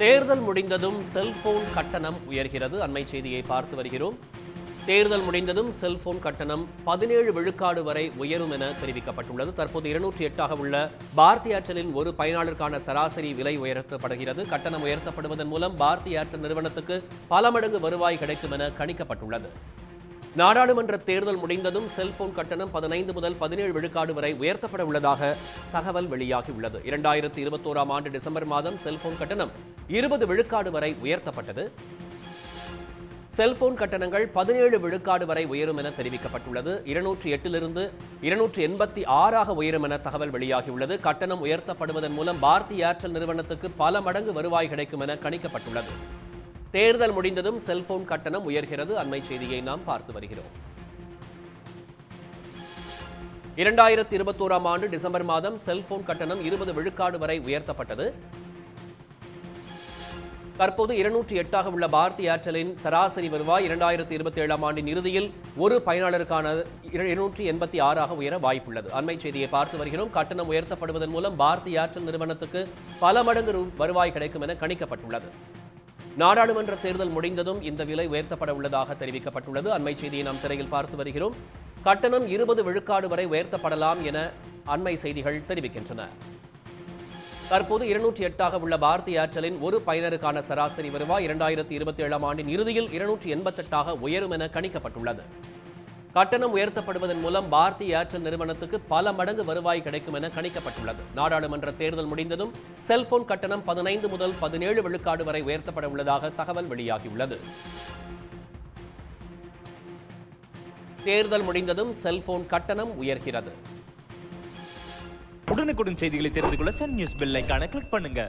தேர்தல் முடிந்ததும் செல்போன் கட்டணம் உயர்கிறது. அண்மை செய்தியை பார்த்து வருகிறோம். தேர்தல் முடிந்ததும் செல்போன் கட்டணம் பதினேழு விழுக்காடு வரை உயரும் என தெரிவிக்கப்பட்டுள்ளது. தற்போது இருநூற்றி எட்டாக உள்ள பாரதி ஏர்டெலின் ஒரு பயனாளருக்கான சராசரி விலை உயர்த்தப்படுகிறது. கட்டணம் உயர்த்தப்படுவதன் மூலம் பாரதி ஏர்டெல் நிறுவனத்துக்கு பல மடங்கு வருவாய் கிடைக்கும் என கணிக்கப்பட்டுள்ளது. நாடாளுமன்ற தேர்தல் முடிந்ததும் செல்போன் கட்டணம் பதினைந்து முதல் பதினேழு விழுக்காடு வரை உயர்த்தப்பட உள்ளதாக தகவல் வெளியாகியுள்ளது. இரண்டாயிரத்தி இருபத்தோராம் ஆண்டு டிசம்பர் மாதம் செல்போன் கட்டணம் இருபது விழுக்காடு வரை உயர்த்தப்பட்டது. செல்போன் கட்டணங்கள் பதினேழு விழுக்காடு வரை உயரும் என தெரிவிக்கப்பட்டுள்ளது. இருநூற்றி எட்டிலிருந்து இருநூற்றி எண்பத்தி ஆறாக உயரும் என தகவல் வெளியாகியுள்ளது. கட்டணம் உயர்த்தப்படுவதன் மூலம் பாரதி ஏர்டெல் நிறுவனத்துக்கு பல மடங்கு வருவாய் கிடைக்கும் என கணிக்கப்பட்டுள்ளது. தேர்தல் முடிந்ததும் செல்போன் கட்டணம் உயர்கிறது. அண்மை செய்தியை நாம் பார்த்து வருகிறோம். இரண்டாயிரத்தி இருபத்தோராம் ஆண்டு டிசம்பர் மாதம் செல்போன் கட்டணம் இருபது விழுக்காடு வரை உயர்த்தப்பட்டது. தற்போது இருநூற்றி எட்டாக உள்ள பாரதி ஏர்டெலின் சராசரி வருவாய் இரண்டாயிரத்தி இருபத்தி ஏழாம் ஆண்டின் இறுதியில் ஒரு பயனாளருக்கான இருநூற்றி எண்பத்தி ஆறாக உயர வாய்ப்புள்ளது. அண்மை செய்தியை பார்த்து வருகிறோம். கட்டணம் உயர்த்தப்படுவதன் மூலம் பாரதி ஏர்டெல் நிறுவனத்துக்கு பல மடங்கு வருவாய் கிடைக்கும் என கணிக்கப்பட்டுள்ளது. நாடாளுமன்ற தேர்தல் முடிந்ததும் இந்த விலை உயர்த்தப்பட உள்ளதாக தெரிவிக்கப்பட்டுள்ளது. அண்மை செய்தியை நாம் திரையில் பார்த்து வருகிறோம். கட்டணம் இருபது விழுக்காடு வரை உயர்த்தப்படலாம் என அண்மை செய்திகள் தெரிவிக்கின்றன. தற்போது இருநூற்றி எட்டாக உள்ள பாரதி ஏர்டெலின் ஒரு பயனருக்கான சராசரி வருவாய் இரண்டாயிரத்தி இருபத்தி ஏழாம் ஆண்டின் இறுதியில் இருநூற்றி எண்பத்தெட்டாக உயரும் என கணிக்கப்பட்டுள்ளது. கட்டணம் உயர்த்தப்படுவதன் மூலம் பாரதி ஏர்டெல் நிறுவனத்துக்கு பல மடங்கு வருவாய் கிடைக்கும் என கணிக்கப்பட்டுள்ளது. நாடாளுமன்ற தேர்தல் முடிந்ததும் செல்போன் கட்டணம் பதினைந்து முதல் பதினேழு விழுக்காடு வரை உயர்த்தப்பட உள்ளதாக தகவல் வெளியாகியுள்ளது. தேர்தல் முடிந்ததும் செல்போன் கட்டணம் உயர்கிறது. உடனுக்குடன் செய்திகளை தெரிந்து கொள்ள சன் நியூஸ் பெல் ஐகானை கிளிக் பண்ணுங்க.